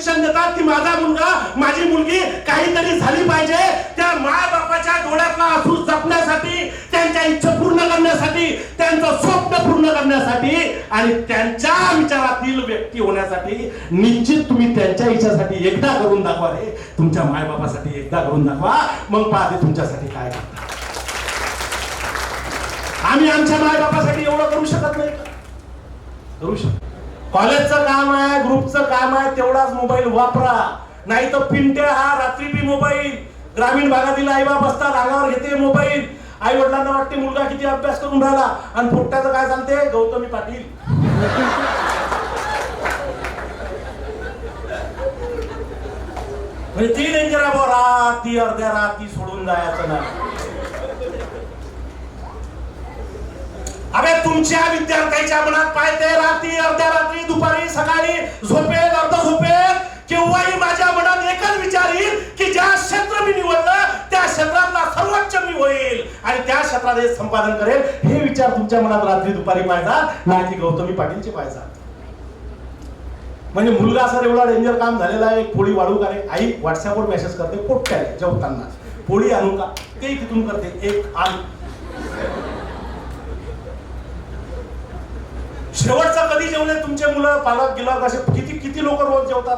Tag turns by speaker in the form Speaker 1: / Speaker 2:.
Speaker 1: शिक्षण देतात की माझा मुलगा माझी मुलगी काहीतरी झाली पाहिजे त्या माय बापाच्या डोळ्यातला आसू जपण्यासाठी त्यांच्या इच्छा पूर्ण करण्यासाठी त्यांचं स्वप्न पूर्ण करण्यासाठी आणि त्यांच्या विचारातील व्यक्ती होण्यासाठी निश्चित तुम्ही त्यांच्या इच्छासाठी एकदा करून दाखवा रे. तुमच्या मायबापासाठी एकदा करून दाखवा. मग पहा ते तुमच्यासाठी काय करतात. आम्ही आमच्या मायबापासाठी एवढं करू शकत नाही करू शकतो. कॉलेजचं काम आहे ग्रुपचं काम आहे तेवढाच मोबाईल वापरा. नाही तर पिंट्या हा रात्री बी मोबाईल. ग्रामीण भागातील आईबाप असतात अंगावर घेते मोबाईल. आई वडिलांना वाटते मुलगा किती अभ्यास करून राहिला. आणि फोट्याचं काय सांगते गौतमी पाटील. म्हणजे ती डेंजर आहे रात राती अर्ध्या राती सोडून जायचं ना अबे तुमच्या विद्यार्थ्याच्या मनात पाहिजे रात्री होईल. आणि त्या क्षेत्रात हे संपादन करेल. हे विचार तुमच्या मनात रात्री दुपारी पाहिजा नाही की गौतमी पाटीलचे पाहिजा म्हणजे मुलगा सर एवढा डेंजर काम झालेला आहे. पोळी वाढू का रे? आई व्हॉट्सअपवर मेसेज करते पोट्ट्याने जेवताना. पोळी आणू का? ते तिथून करते. एक आण. शेवटचं कधी जेवले? तुमचे मुलं पालक गेला असे किती किती लोक रोज जेवतात?